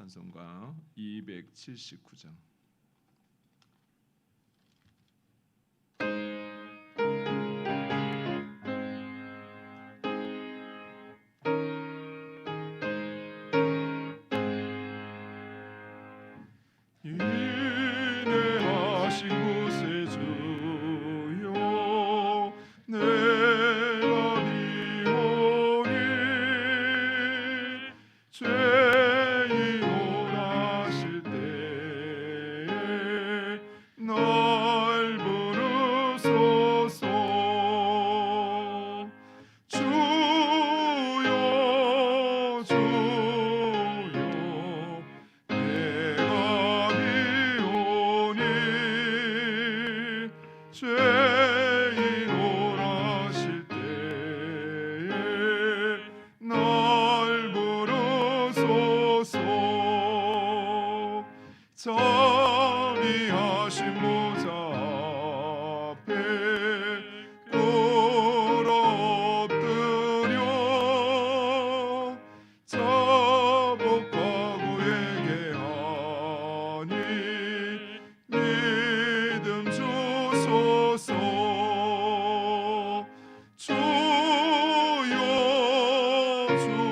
찬송가 279장 주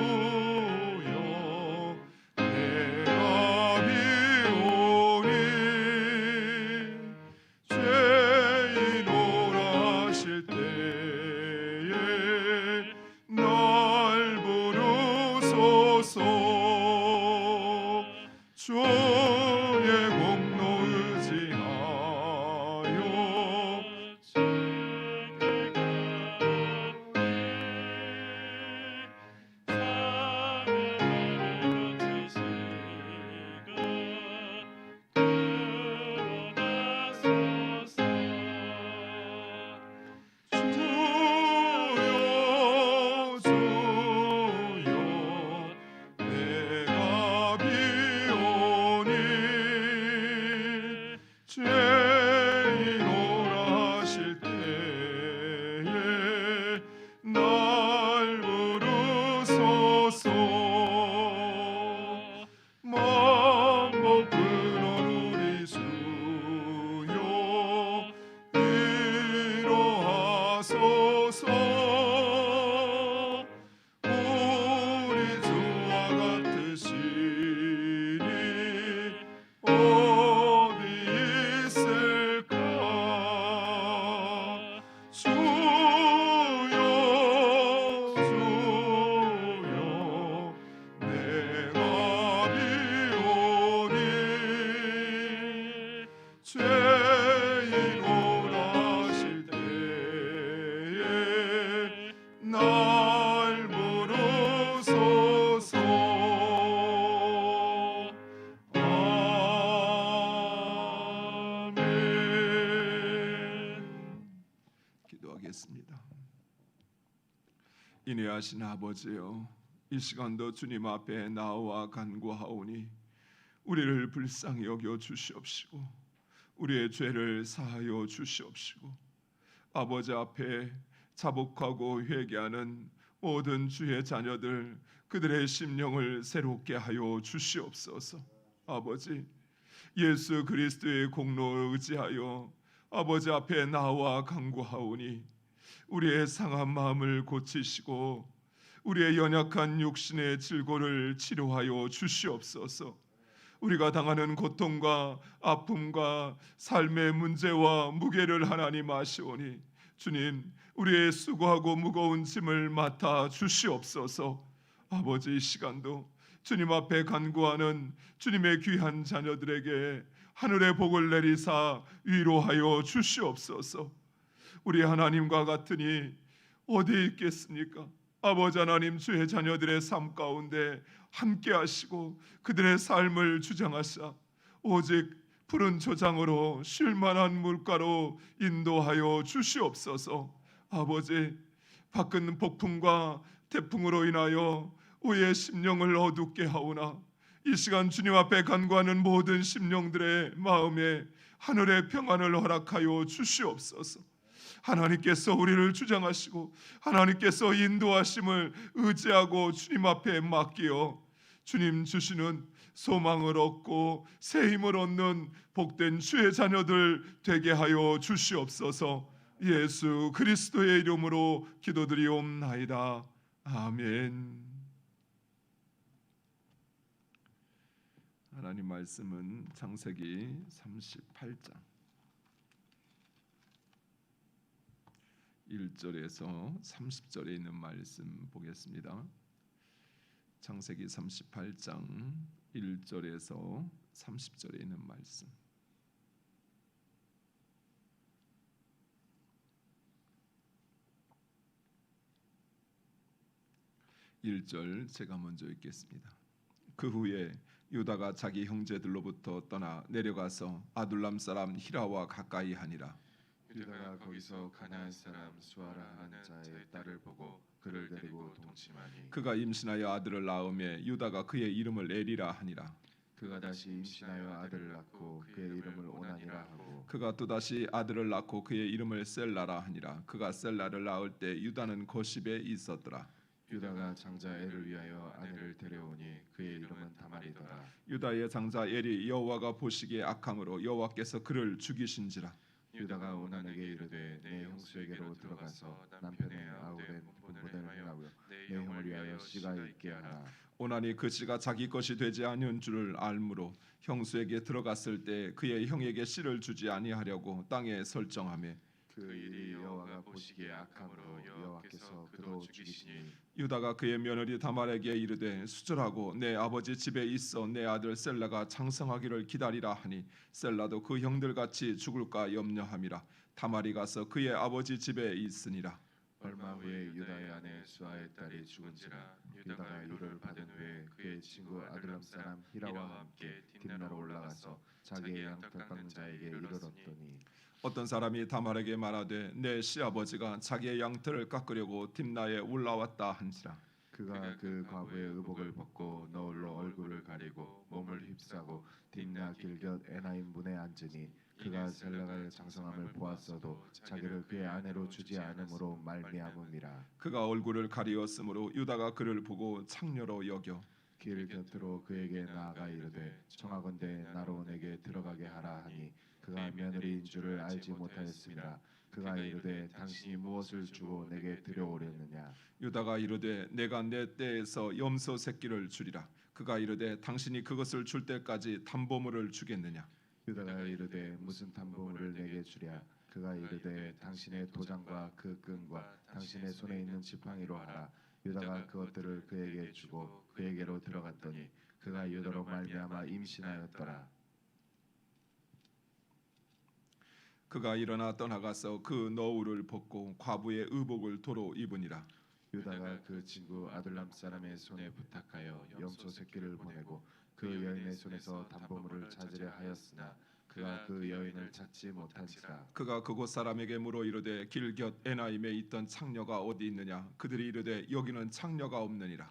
기도하겠습니다 인내하신 아버지여 이 시간도 주님 앞에 나와 간구하오니 우리를 불쌍히 여겨 주시옵시고 우리의 죄를 사하여 주시옵시고 아버지 앞에 자복하고 회개하는 모든 주의 자녀들 그들의 심령을 새롭게 하여 주시옵소서. 아버지 예수 그리스도의 공로를 의지하여 아버지 앞에 나와 간구하오니 우리의 상한 마음을 고치시고 우리의 연약한 육신의 질고를 치료하여 주시옵소서. 우리가 당하는 고통과 아픔과 삶의 문제와 무게를 하나님 아시오니 주님 우리의 수고하고 무거운 짐을 맡아 주시옵소서. 아버지 이 시간도 주님 앞에 간구하는 주님의 귀한 자녀들에게 하늘의 복을 내리사 위로하여 주시옵소서. 우리 하나님과 같으니 어디 있겠습니까? 아버지 하나님 주의 자녀들의 삶 가운데 함께 하시고 그들의 삶을 주장하사 오직 푸른 초장으로 쉴 만한 물가로 인도하여 주시옵소서. 아버지 밖은 폭풍과 태풍으로 인하여 우리의 심령을 어둡게 하오나 이 시간 주님 앞에 간구하는 모든 심령들의 마음에 하늘의 평안을 허락하여 주시옵소서. 하나님께서 우리를 주장하시고 하나님께서 인도하심을 의지하고 주님 앞에 맡기어 주님 주시는 소망을 얻고 새 힘을 얻는 복된 주의 자녀들 되게 하여 주시옵소서. 예수 그리스도의 이름으로 기도드리옵나이다. 아멘. 하나님 말씀은 창세기 38장 1절에서 30절에 있는 말씀 보겠습니다. 창세기 38장 1절에서 30절에 있는 말씀. 1절 제가 먼저 읽겠습니다. 그 후에 유다가 자기 형제들로부터 떠나 내려가서 아둘람 사람 히라와 가까이 하니라. 유다가 거기서 가나안 사람 수아라 하는 자의 딸을 보고 그를 데리고 동침하니 그가 임신하여 아들을 낳음에 유다가 그의 이름을 에리라 하니라. 그가 다시 임신하여 아들을 낳고 그의 이름을 오나니라 하고 그가 또 다시 아들을 낳고 그의 이름을 셀라라 하니라. 그가 셀라를 낳을 때 유다는 거십에 있었더라. 유다가 장자 엘을 위하여 아내를 데려오니 그의 이름은 다말이더라 유다의 장자 엘이 여호와가 보시기에 악함으로 여호와께서 그를 죽이신지라. 유다가 오난에게 이르되 내 형수에게로 들어가서 남편의 아우의 본분을 행하고 내 형을 위하여 씨가 있게 하라. 오나니 그 씨가 자기 것이 되지 아니한 줄을 알므로 형수에게 들어갔을 때 그의 형에게 씨를 주지 아니하려고 땅에 설정하며 그 일이 여호와가 보시기에 악함으로 여호와께서 그도 죽이시니 유다가 그의 며느리 다말에게 이르되 수절하고 내 아버지 집에 있어 내 아들 셀라가 장성하기를 기다리라 하니 셀라도 그 형들 같이 죽을까 염려함이라. 다말이 가서 그의 아버지 집에 있으니라. 얼마 후에 유다의 아내 수아의 딸이 죽은지라 유다가 이를 받은 후에 그의 친구 아들람 사람 히라와 함께 딥나로 올라가서 자기의 양털 깎는 자에게 이르렀더니 어떤 사람이 다말에게 말하되 내 시아버지가 자기의 양털을 깎으려고 딥나에 올라왔다 한지라. 그가 그 과부의 의복을 벗고 너울로 얼굴을 가리고 몸을 휩싸고 딥나 길곁 에나임 문에 앉으니 그가 셀라가 장성함을 보았어도 자기를 그의 아내로 주지 않음으로 말미암음이라. 그가 얼굴을 가리었으므로 유다가 그를 보고 창녀로 여겨 길 곁으로 그에게 나아가 이르되 청하건대 나로 내게 들어가게 하라 하니 그가 며느리인 줄을 알지 못하였습니다. 그가 이르되 당신이 무엇을 주고 내게 들여오려느냐? 유다가 이르되 내가 내 때에서 염소 새끼를 주리라. 그가 이르되 당신이 그것을 줄 때까지 담보물을 주겠느냐? 유다가 이르되 무슨 담보물을 내게 주랴? 그가 이르되 당신의 도장과 그 끈과 당신의 손에 있는 지팡이로 하라. 유다가 그것들을 그에게 주고 그에게로 들어갔더니 그가 유다로 말미암아 임신하였더라 그가 일어나 떠나가서 그 너울을 벗고 과부의 의복을 도로 입으니라. 유다가 그 친구 아들람 사람의 손에 부탁하여 염소 새끼를 보내고 그 여인의 손에서 담보물을 찾으려 하였으나 그가 그 여인을 찾지 못한지라. 그가 그곳 사람에게 물어 이르되 길곁 에나임에 있던 창녀가 어디 있느냐? 그들이 이르되 여기는 창녀가 없느니라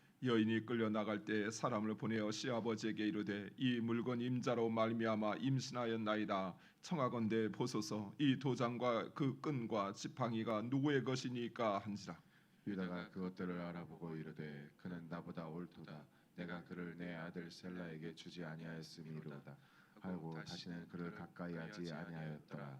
여인이 끌려 나갈 때 사람을 보내어 시아버지에게 이르되 이 물건 임자로 말미암아 임신하였나이다. 청하건대 보소서. 이 도장과 그 끈과 지팡이가 누구의 것이니까 한지라. 유다가 그것들을 알아보고 이르되 그는 나보다 옳도다. 내가 그를 내 아들 셀라에게 주지 아니하였음이로다. 하고 다시는 그를 가까이 하지 아니하였더라.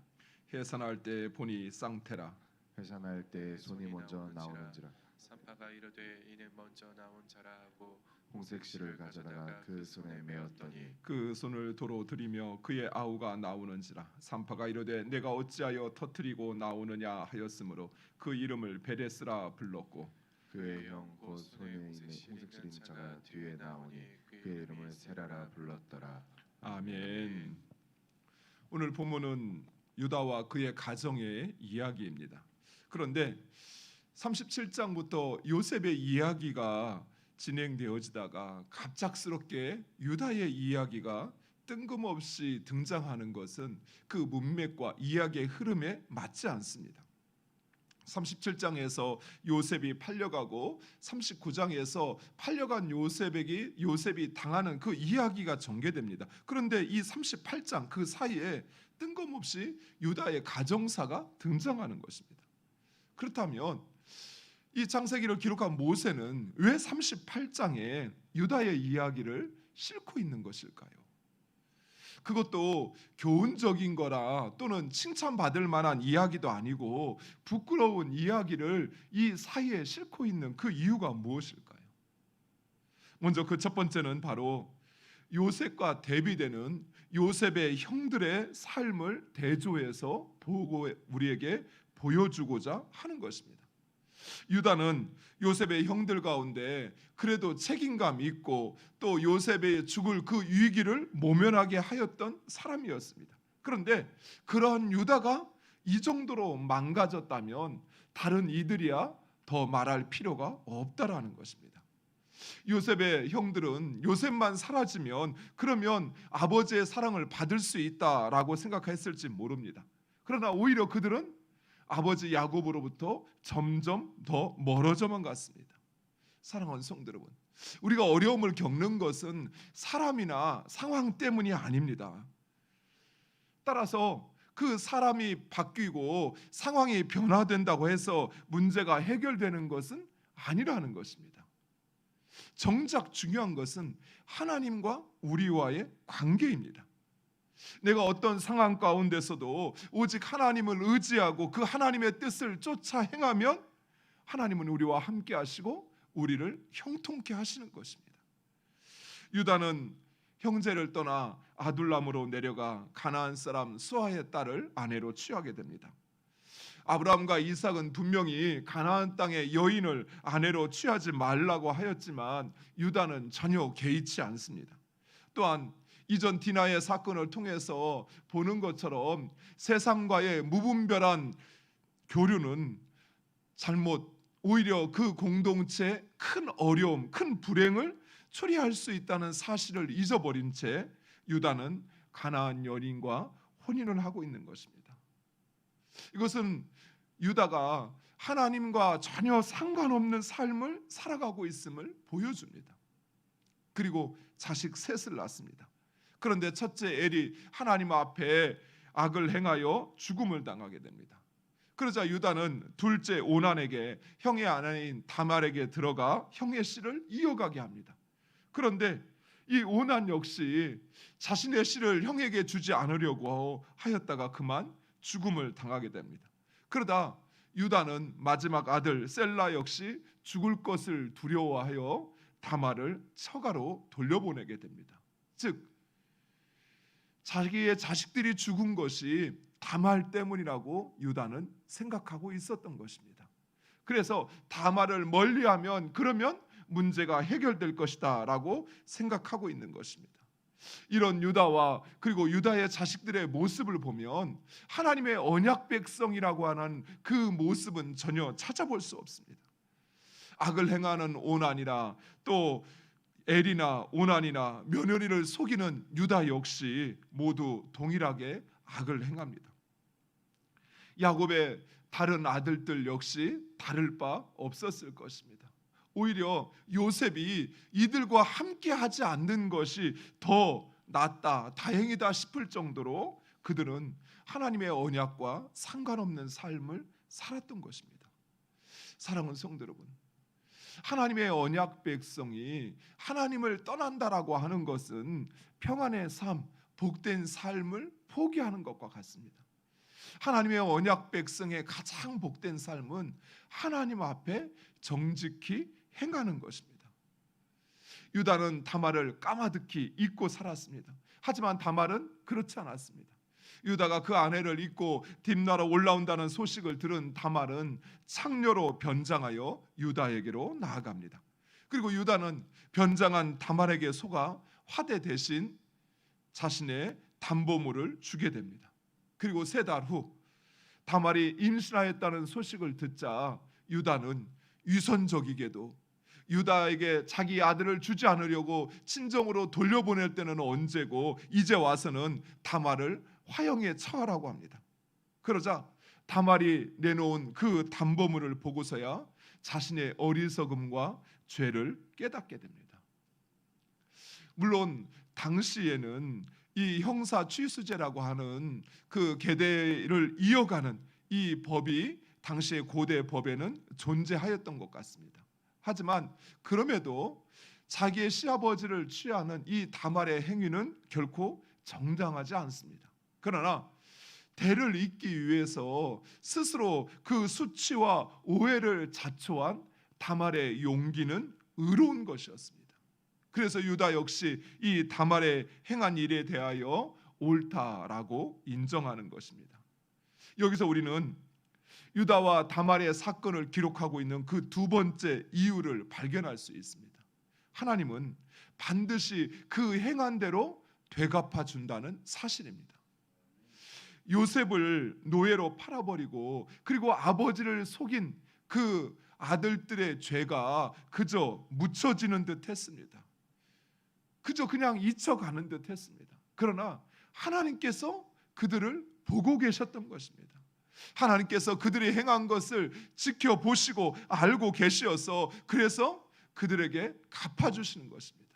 해산할 때 보니 쌍태라. 회산할 때 손이 먼저 나오는지라 산파가 이르되 이는 먼저 나온 자라 하고 홍색 실을 가져다가 그 손에 메었더니 그 손을 도로 들이며 그의 아우가 나오는지라 산파가 이르되 내가 어찌하여 터뜨리고 나오느냐 하였으므로 그 이름을 베레스라 불렀고 그의 형곧 손에 있는 홍색 실인 자가 뒤에 나오니 그의 이름을 세라라 불렀더라 아멘. 오늘 본문은 유다와 그의 가정의 이야기입니다. 그런데 37장부터 요셉의 이야기가 진행되어지다가 갑작스럽게 유다의 이야기가 뜬금없이 등장하는 것은 그 문맥과 이야기의 흐름에 맞지 않습니다. 37장에서 요셉이 팔려가고 39장에서 팔려간 요셉에게 요셉이 당하는 그 이야기가 전개됩니다. 그런데 이 38장 그 사이에 뜬금없이 유다의 가정사가 등장하는 것입니다. 그렇다면 이 창세기를 기록한 모세는 왜 38장에 유다의 이야기를 싣고 있는 것일까요? 그것도 교훈적인 거라 또는 칭찬받을 만한 이야기도 아니고 부끄러운 이야기를 이 사이에 싣고 있는 그 이유가 무엇일까요? 먼저 그 첫 번째는 바로 요셉과 대비되는 요셉의 형들의 삶을 대조해서 보고 우리에게 보여주고자 하는 것입니다. 유다는 요셉의 형들 가운데 그래도 책임감 있고 또 요셉의 죽을 그 위기를 모면하게 하였던 사람이었습니다. 그런데 그러한 유다가 이 정도로 망가졌다면 다른 이들이야 더 말할 필요가 없다라는 것입니다. 요셉의 형들은 요셉만 사라지면 그러면 아버지의 사랑을 받을 수 있다라고 생각했을지 모릅니다. 그러나 오히려 그들은 아버지 야곱으로부터 점점 더 멀어져만 갔습니다. 사랑하는 성도 여러분, 우리가 어려움을 겪는 것은 사람이나 상황 때문이 아닙니다. 따라서 그 사람이 바뀌고 상황이 변화된다고 해서 문제가 해결되는 것은 아니라는 것입니다. 정작 중요한 것은 하나님과 우리와의 관계입니다. 내가 어떤 상황 가운데서도 오직 하나님을 의지하고 그 하나님의 뜻을 쫓아 행하면 하나님은 우리와 함께 하시고 우리를 형통케 하시는 것입니다. 유다는 형제를 떠나 아둘람으로 내려가 가나안 사람 수아의 딸을 아내로 취하게 됩니다. 아브라함과 이삭은 분명히 가나안 땅의 여인을 아내로 취하지 말라고 하였지만 유다는 전혀 개의치 않습니다. 또한 이전 디나의 사건을 통해서 보는 것처럼 세상과의 무분별한 교류는 잘못 오히려 그 공동체에 큰 어려움, 큰 불행을 초래할 수 있다는 사실을 잊어버린 채 유다는 가나안 여인과 혼인을 하고 있는 것입니다. 이것은 유다가 하나님과 전혀 상관없는 삶을 살아가고 있음을 보여줍니다. 그리고 자식 셋을 낳습니다. 그런데 첫째 엘이 하나님 앞에 악을 행하여 죽음을 당하게 됩니다. 그러자 유다는 둘째 오난에게 형의 아내인 다말에게 들어가 형의 씨를 이어가게 합니다. 그런데 이 오난 역시 자신의 씨를 형에게 주지 않으려고 하였다가 그만 죽음을 당하게 됩니다. 그러다 유다는 마지막 아들 셀라 역시 죽을 것을 두려워하여 다말을 처가로 돌려보내게 됩니다. 즉 자기의 자식들이 죽은 것이 다말 때문이라고 유다는 생각하고 있었던 것입니다. 그래서 다말을 멀리하면 그러면 문제가 해결될 것이다라고 생각하고 있는 것입니다. 이런 유다와 그리고 유다의 자식들의 모습을 보면 하나님의 언약 백성이라고 하는 그 모습은 전혀 찾아볼 수 없습니다. 악을 행하는 오난이나 또 엘이나 오난이나 며느리를 속이는 유다 역시 모두 동일하게 악을 행합니다. 야곱의 다른 아들들 역시 다를 바 없었을 것입니다. 오히려 요셉이 이들과 함께 하지 않는 것이 더 낫다, 다행이다 싶을 정도로 그들은 하나님의 언약과 상관없는 삶을 살았던 것입니다. 사랑하는 성도 여러분, 하나님의 언약 백성이 하나님을 떠난다라고 하는 것은 평안의 삶, 복된 삶을 포기하는 것과 같습니다. 하나님의 언약 백성의 가장 복된 삶은 하나님 앞에 정직히 행하는 것입니다. 유다는 다말을 까마득히 잊고 살았습니다. 하지만 다말은 그렇지 않았습니다. 유다가 그 아내를 잊고 딥나라 올라온다는 소식을 들은 다말은 창녀로 변장하여 유다에게로 나아갑니다. 그리고 유다는 변장한 다말에게 속아 화대 대신 자신의 담보물을 주게 됩니다. 그리고 세 달 후 다말이 임신하였다는 소식을 듣자 유다는 위선적이게도 유다에게 자기 아들을 주지 않으려고 친정으로 돌려보낼 때는 언제고 이제 와서는 다말을 화형에 처하라고 합니다. 그러자 다말이 내놓은 그 담보물을 보고서야 자신의 어리석음과 죄를 깨닫게 됩니다. 물론 당시에는 이 형사 취수제라고 하는 그 계대를 이어가는 이 법이 당시의 고대 법에는 존재하였던 것 같습니다. 하지만 그럼에도 자기의 시아버지를 취하는 이 다말의 행위는 결코 정당하지 않습니다. 그러나 대를 잇기 위해서 스스로 그 수치와 오해를 자초한 다말의 용기는 의로운 것이었습니다. 그래서 유다 역시 이 다말의 행한 일에 대하여 옳다라고 인정하는 것입니다. 여기서 우리는 유다와 다말의 사건을 기록하고 있는 그 두 번째 이유를 발견할 수 있습니다. 하나님은 반드시 그 행한 대로 되갚아 준다는 사실입니다. 요셉을 노예로 팔아버리고 그리고 아버지를 속인 그 아들들의 죄가 그저 묻혀지는 듯 했습니다. 그저 그냥 잊혀가는 듯 했습니다. 그러나 하나님께서 그들을 보고 계셨던 것입니다. 하나님께서 그들이 행한 것을 지켜보시고 알고 계시어서 그래서 그들에게 갚아주시는 것입니다.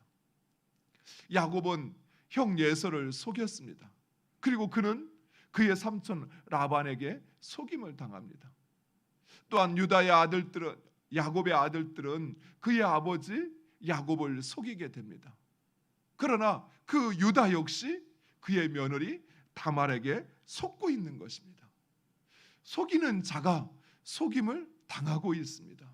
야곱은 형 예서를 속였습니다. 그리고 그는 그의 삼촌 라반에게 속임을 당합니다. 또한 유다의 아들들은 야곱의 아들들은 그의 아버지 야곱을 속이게 됩니다. 그러나 그 유다 역시 그의 며느리 다말에게 속고 있는 것입니다. 속이는 자가 속임을 당하고 있습니다.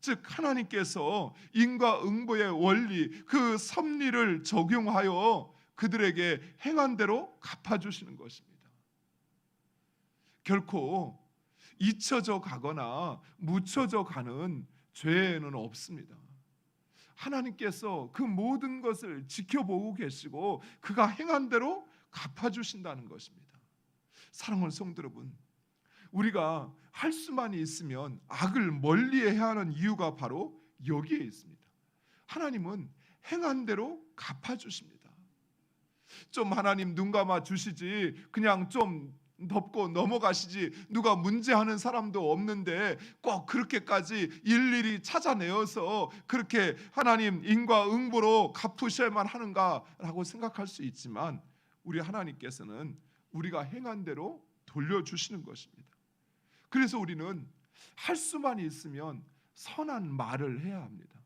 즉 하나님께서 인과응보의 원리 그 섭리를 적용하여 그들에게 행한 대로 갚아 주시는 것입니다. 결코 잊혀져 가거나 묻혀져 가는 죄는 없습니다. 하나님께서 그 모든 것을 지켜보고 계시고 그가 행한 대로 갚아주신다는 것입니다. 사랑하는 성도 여러분, 우리가 할 수만 있으면 악을 멀리해야 하는 이유가 바로 여기에 있습니다. 하나님은 행한 대로 갚아주십니다. 좀 하나님 눈 감아 주시지 그냥 좀 덮고 넘어가시지 누가 문제하는 사람도 없는데 꼭 그렇게까지 일일이 찾아내어서 그렇게 하나님 인과응보로 갚으셔야만 하는가라고 생각할 수 있지만 우리 하나님께서는 우리가 행한 대로 돌려주시는 것입니다. 그래서 우리는 할 수만 있으면 선한 말을 해야 합니다.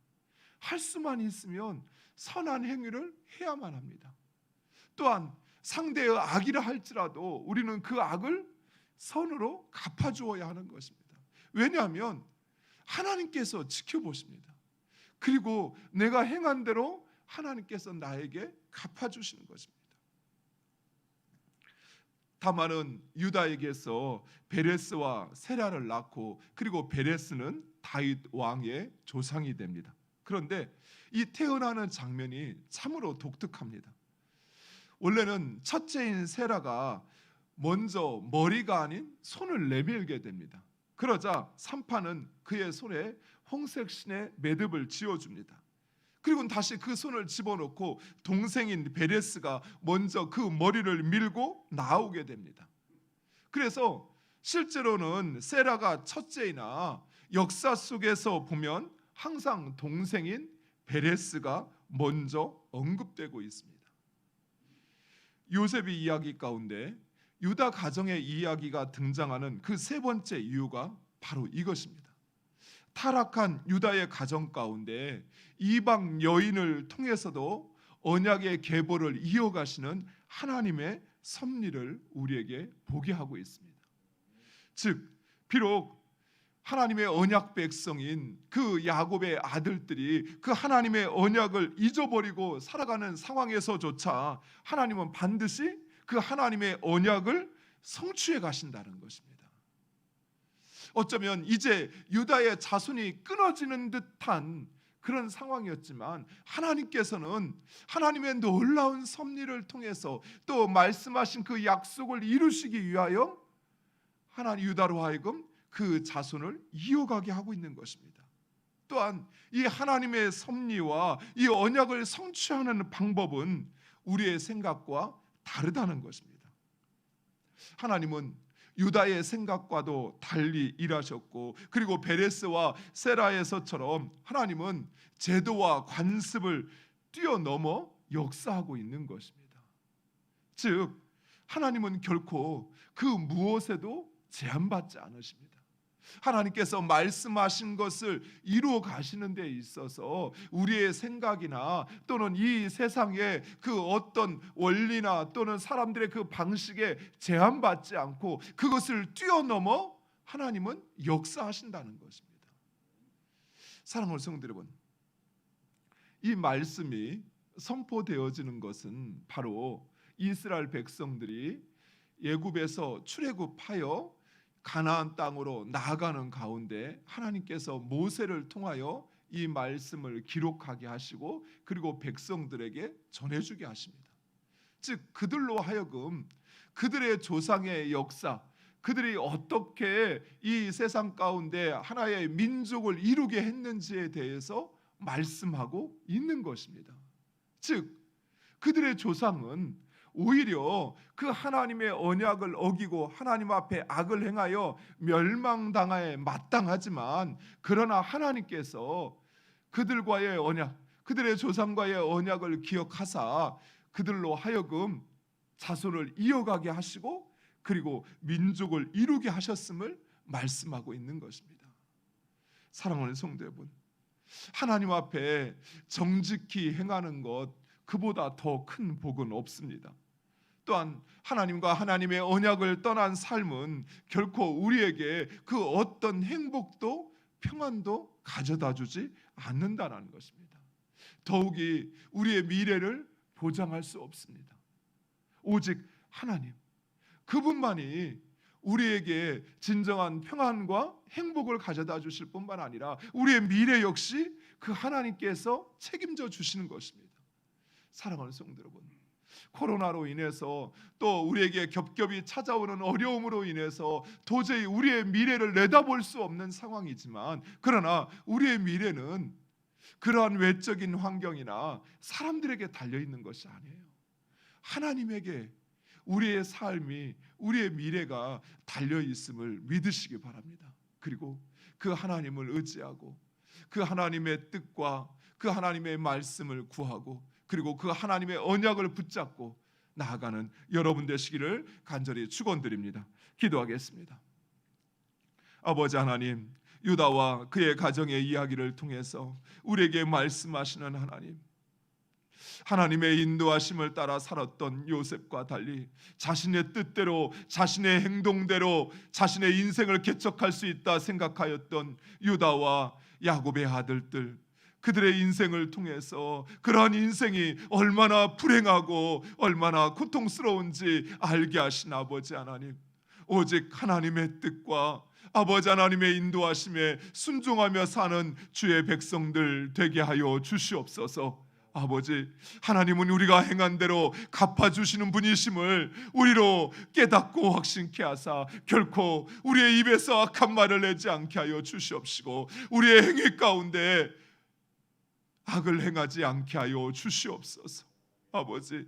할 수만 있으면 선한 행위를 해야만 합니다. 또한 상대의 악이라 할지라도 우리는 그 악을 선으로 갚아 주어야 하는 것입니다. 왜냐하면 하나님께서 지켜보십니다. 그리고 내가 행한 대로 하나님께서 나에게 갚아 주시는 것입니다. 다만은 유다에게서 베레스와 세라를 낳고 그리고 베레스는 다윗 왕의 조상이 됩니다. 그런데 이 태어나는 장면이 참으로 독특합니다. 원래는 첫째인 세라가 먼저 머리가 아닌 손을 내밀게 됩니다. 그러자 삼파는 그의 손에 홍색 신의 매듭을 지어줍니다. 그리고 다시 그 손을 집어넣고 동생인 베레스가 먼저 그 머리를 밀고 나오게 됩니다. 그래서 실제로는 세라가 첫째이나 역사 속에서 보면 항상 동생인 베레스가 먼저 언급되고 있습니다. 요셉의 이야기 가운데 유다 가정의 이야기가 등장하는 그 세 번째 이유가 바로 이것입니다. 타락한 유다의 가정 가운데 이방 여인을 통해서도 언약의 계보를 이어가시는 하나님의 섭리를 우리에게 보게 하고 있습니다. 즉 비록 하나님의 언약 백성인 그 야곱의 아들들이 그 하나님의 언약을 잊어버리고 살아가는 상황에서조차 하나님은 반드시 그 하나님의 언약을 성취해 가신다는 것입니다. 어쩌면 이제 유다의 자손이 끊어지는 듯한 그런 상황이었지만 하나님께서는 하나님의 놀라운 섭리를 통해서 또 말씀하신 그 약속을 이루시기 위하여 하나님 유다로 하여금 그 자손을 이어가게 하고 있는 것입니다. 또한 이 하나님의 섭리와 이 언약을 성취하는 방법은 우리의 생각과 다르다는 것입니다. 하나님은 유다의 생각과도 달리 일하셨고 그리고 베레스와 세라에서처럼 하나님은 제도와 관습을 뛰어넘어 역사하고 있는 것입니다. 즉 하나님은 결코 그 무엇에도 제한받지 않으십니다. 하나님께서 말씀하신 것을 이루어 가시는 데 있어서 우리의 생각이나 또는 이 세상의 그 어떤 원리나 또는 사람들의 그 방식에 제한받지 않고 그것을 뛰어넘어 하나님은 역사하신다는 것입니다. 사랑하는 성도 여러분, 이 말씀이 선포되어지는 것은 바로 이스라엘 백성들이 예굽에서 출애굽하여 가나안 땅으로 나아가는 가운데 하나님께서 모세를 통하여 이 말씀을 기록하게 하시고 그리고 백성들에게 전해주게 하십니다. 즉 그들로 하여금 그들의 조상의 역사, 그들이 어떻게 이 세상 가운데 하나의 민족을 이루게 했는지에 대해서 말씀하고 있는 것입니다. 즉 그들의 조상은 오히려 그 하나님의 언약을 어기고 하나님 앞에 악을 행하여 멸망당하에 마땅하지만 그러나 하나님께서 그들과의 언약, 그들의 조상과의 언약을 기억하사 그들로 하여금 자손을 이어가게 하시고 그리고 민족을 이루게 하셨음을 말씀하고 있는 것입니다. 사랑하는 성도 여러분, 하나님 앞에 정직히 행하는 것 그보다 더 큰 복은 없습니다. 또한 하나님과 하나님의 언약을 떠난 삶은 결코 우리에게 그 어떤 행복도 평안도 가져다 주지 않는다는 것입니다. 더욱이 우리의 미래를 보장할 수 없습니다. 오직 하나님 그분만이 우리에게 진정한 평안과 행복을 가져다 주실 뿐만 아니라 우리의 미래 역시 그 하나님께서 책임져 주시는 것입니다. 사랑하는 성도 여러분, 코로나로 인해서 또 우리에게 겹겹이 찾아오는 어려움으로 인해서 도저히 우리의 미래를 내다볼 수 없는 상황이지만 그러나 우리의 미래는 그러한 외적인 환경이나 사람들에게 달려 있는 것이 아니에요. 하나님에게 우리의 삶이 우리의 미래가 달려 있음을 믿으시기 바랍니다. 그리고 그 하나님을 의지하고 그 하나님의 뜻과 그 하나님의 말씀을 구하고 그리고 그 하나님의 언약을 붙잡고 나아가는 여러분 되시기를 간절히 축원드립니다. 기도하겠습니다. 아버지 하나님, 유다와 그의 가정의 이야기를 통해서 우리에게 말씀하시는 하나님, 하나님의 인도하심을 따라 살았던 요셉과 달리 자신의 뜻대로 자신의 행동대로 자신의 인생을 개척할 수 있다 생각하였던 유다와 야곱의 아들들 그들의 인생을 통해서 그러한 인생이 얼마나 불행하고 얼마나 고통스러운지 알게 하신 아버지 하나님 오직 하나님의 뜻과 아버지 하나님의 인도하심에 순종하며 사는 주의 백성들 되게 하여 주시옵소서. 아버지 하나님은 우리가 행한 대로 갚아 주시는 분이심을 우리로 깨닫고 확신케 하사 결코 우리의 입에서 악한 말을 내지 않게 하여 주시옵시고 우리의 행위 가운데 악을 행하지 않게 하여 주시옵소서. 아버지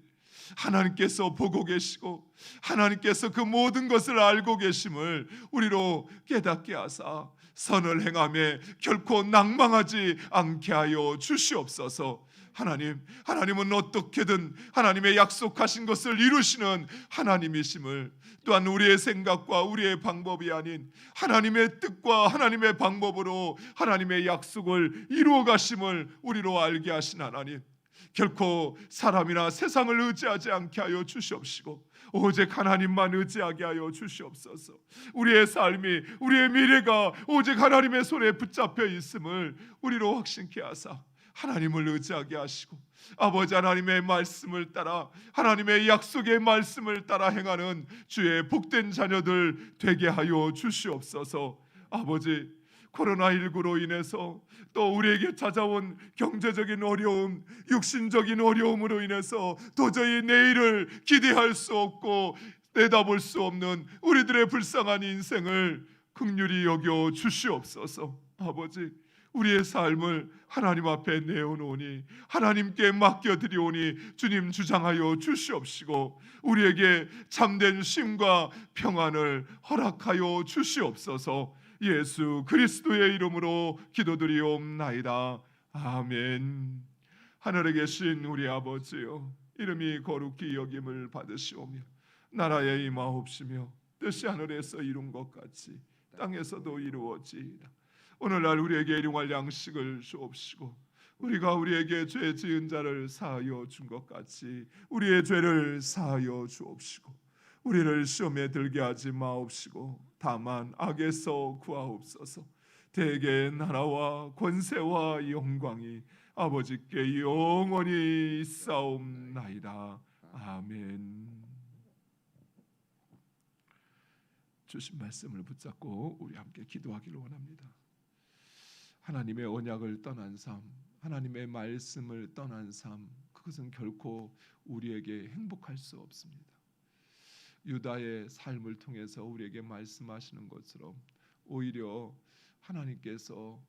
하나님께서 보고 계시고 하나님께서 그 모든 것을 알고 계심을 우리로 깨닫게 하사 선을 행함에 결코 낭망하지 않게 하여 주시옵소서. 하나님, 하나님은 어떻게든 하나님의 약속하신 것을 이루시는 하나님이심을 또한 우리의 생각과 우리의 방법이 아닌 하나님의 뜻과 하나님의 방법으로 하나님의 약속을 이루어 가심을 우리로 알게 하신 하나님. 결코 사람이나 세상을 의지하지 않게 하여 주시옵시고 오직 하나님만 의지하게 하여 주시옵소서. 우리의 삶이 우리의 미래가 오직 하나님의 손에 붙잡혀 있음을 우리로 확신케 하사 하나님을 의지하게 하시고 아버지 하나님의 말씀을 따라 하나님의 약속의 말씀을 따라 행하는 주의 복된 자녀들 되게 하여 주시옵소서. 아버지 코로나19로 인해서 또 우리에게 찾아온 경제적인 어려움, 육신적인 어려움으로 인해서 도저히 내일을 기대할 수 없고 내다볼 수 없는 우리들의 불쌍한 인생을 극률이 여겨 주시옵소서. 아버지, 우리의 삶을 하나님 앞에 내어놓으니 하나님께 맡겨드리오니 주님 주장하여 주시옵시고 우리에게 참된 쉼과 평안을 허락하여 주시옵소서. 예수 그리스도의 이름으로 기도드리옵나이다. 아멘. 하늘에 계신 우리 아버지요 이름이 거룩히 여김을 받으시오며 나라의 임하옵시며 뜻이 하늘에서 이룬 것 같이 땅에서도 이루어지이다. 오늘날 우리에게 일용할 양식을 주옵시고 우리가 우리에게 죄 지은 자를 사하여 준 것 같이 우리의 죄를 사하여 주옵시고 우리를 시험에 들게 하지 마옵시고 다만 악에서 구하옵소서. 대개 나라와 권세와 영광이 아버지께 영원히 있사옵나이다. 아멘. 주신 말씀을 붙잡고 우리 함께 기도하기를 원합니다. 하나님의 언약을 떠난 삶, 하나님의 말씀을 떠난 삶, 그것은 결코 우리에게 행복할 수 없습니다. 유다의 삶을 통해서 우리에게 말씀하시는 것처럼 오히려 하나님께서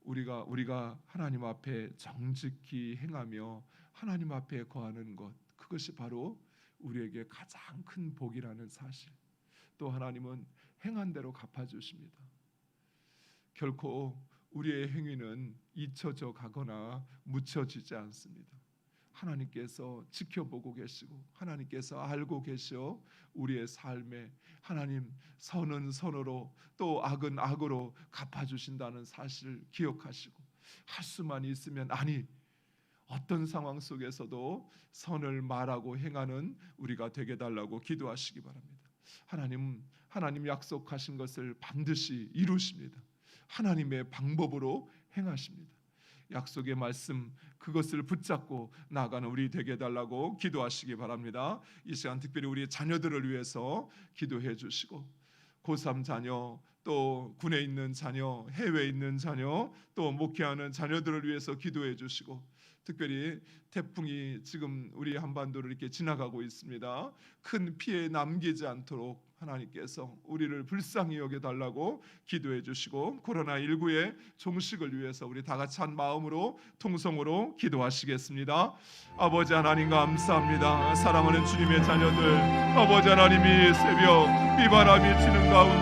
우리가 우리가 하나님 앞에 정직히 행하며 하나님 앞에 거하는 것 그것이 바로 우리에게 가장 큰 복이라는 사실. 또 하나님은 행한 대로 갚아 주십니다. 결코 우리의 행위는 잊혀져 가거나 묻혀지지 않습니다. 하나님께서 지켜보고 계시고 하나님께서 알고 계셔 우리의 삶에 하나님 선은 선으로 또 악은 악으로 갚아 주신다는 사실을 기억하시고 할 수만 있으면 아니 어떤 상황 속에서도 선을 말하고 행하는 우리가 되게 달라고 기도하시기 바랍니다. 하나님 하나님 약속하신 것을 반드시 이루십니다. 하나님의 방법으로 행하십니다. 약속의 말씀 그것을 붙잡고 나가는 우리 되게 달라고 기도하시기 바랍니다. 이 시간 특별히 우리 자녀들을 위해서 기도해 주시고 고3 자녀 또 군에 있는 자녀, 해외에 있는 자녀, 또 목회하는 자녀들을 위해서 기도해 주시고 특별히 태풍이 지금 우리 한반도를 이렇게 지나가고 있습니다. 큰 피해 남기지 않도록 하나님께서 우리를 불쌍히 여겨 달라고 기도해 주시고 코로나 19의 종식을 위해서 우리 다 같이 한 마음으로 통성으로 기도하시겠습니다. 아버지 하나님 감사합니다. 사랑하는 주님의 자녀들 아버지 하나님이 새벽 비바람이 치는 가운데